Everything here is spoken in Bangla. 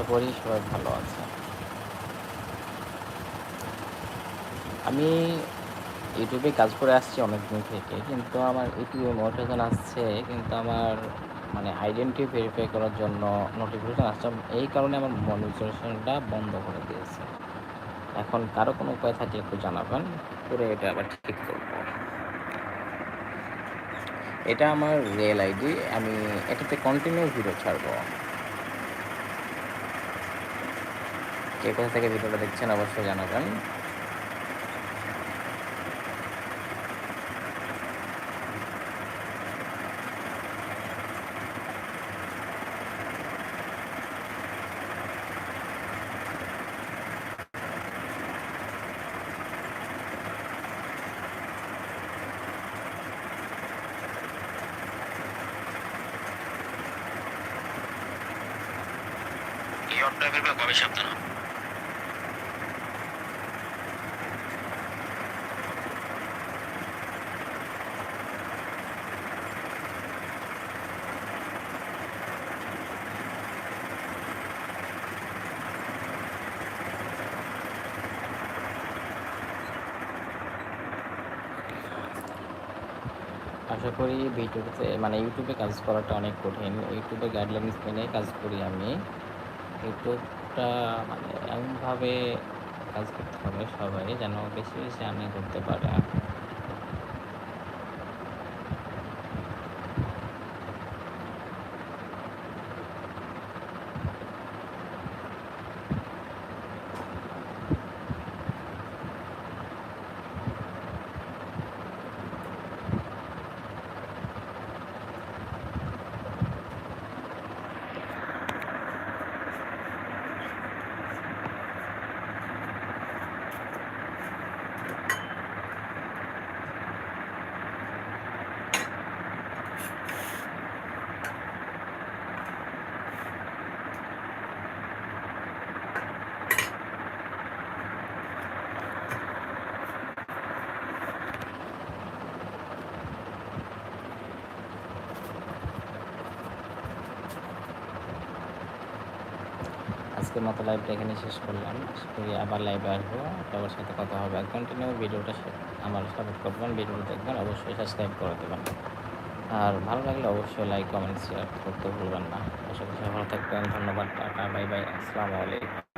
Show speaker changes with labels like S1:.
S1: আশা করি সবাই ভালো আছে। আমি ইউটিউবে কাজ করে আসছি অনেক দিন থেকে, কিন্তু আমার ইউটিউবে মোটিভেশন আসছে, কিন্তু আমার মানে আইডেন্টি ভেরিফাই করার জন্য নোটিফিকেশান আসছে। এই কারণে আমার মনিটাইজেশনটা বন্ধ করে দিয়েছে। এখন কারও কোনো উপায় থাকলে একটু জানাবেন, করে এটা আবার ঠিক করব। এটা আমার রিয়েল আইডি আমি এটাতে কন্টিনিউ ভিডিও ছাড়বো। কে কোথা থেকে ভিডিওটা দেখছেন অবশ্যই জানাবেন
S2: ড্রাইভের ব্যাপারে সাবধান হন।
S1: আশা করি ভিডিওতে মানে ইউটিউবে কাজ করাটা অনেক কঠিন। ইউটিউবে গাইডলাইন্স মেনে কাজ করি আমি। ইউটিউবটা মানে এমনভাবে কাজ করতে হবে সবাই, যেন বেশি বেশি আমি করতে পারে। আজকের মতো লাইভটা এখানে শেষ করলাম। করি আবার লাইভে আসব। সবার সাথে কথা হবে কন্টিনিউ ভিডিওটা আমার সাপোর্ট করবেন ভিডিওটা দেখবেন, অবশ্যই সাবস্ক্রাইব করে দেবেন। আর ভালো লাগলে অবশ্যই লাইক কমেন্ট শেয়ার করতে ভুলবেন না। আশা করি ভালো থাকবেন। ধন্যবাদ, টাটা বাই বাই আসসালামু আলাইকুম।